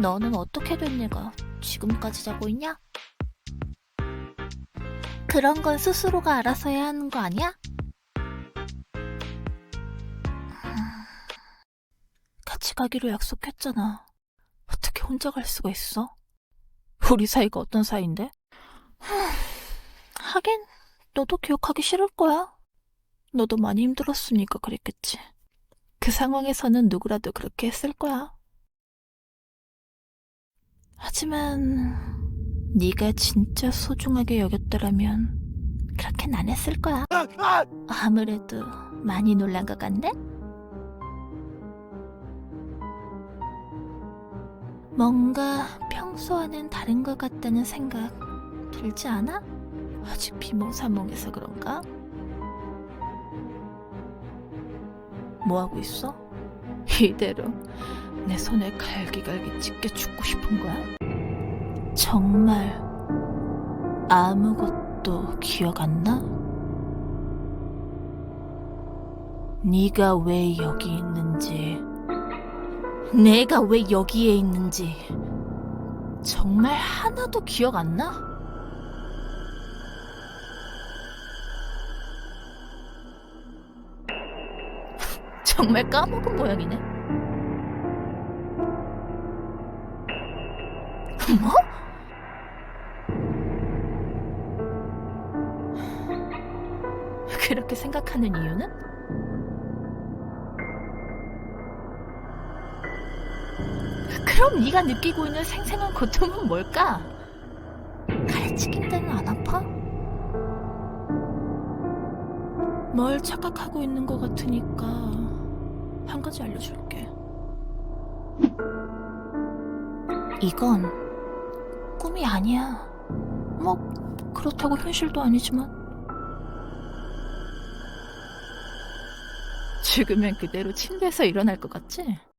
너는 어떻게 된 애가 지금까지 자고 있냐? 그런 건 스스로가 알아서 해야 하는 거 아니야? 같이 가기로 약속했잖아. 어떻게 혼자 갈 수가 있어? 우리 사이가 어떤 사이인데? 하긴 너도 기억하기 싫을 거야. 너도 많이 힘들었으니까 그랬겠지. 그 상황에서는 누구라도 그렇게 했을 거야. 하지만 네가 진짜 소중하게 여겼더라면 그렇게는 안 했을 거야. 아무래도 많이 놀란 것 같네? 뭔가 평소와는 다른 것 같다는 생각 들지 않아? 아직 비몽사몽해서 그런가? 뭐 하고 있어? 이대로 내 손에 갈기갈기 찢겨 죽고 싶은 거야? 정말 아무것도 기억 안 나? 네가 왜 여기 있는지, 내가 왜 여기에 있는지 정말 하나도 기억 안 나? 정말 까먹은 모양이네. 뭐? 그렇게 생각하는 이유는? 그럼 네가 느끼고 있는 생생한 고통은 뭘까? 가르치긴 데는 안 아파? 뭘 착각하고 있는 것 같으니까 한 가지 알려줄게. 이건 꿈이 아니야. 뭐 그렇다고 현실도 아니지만 죽으면 그대로 침대에서 일어날 것 같지?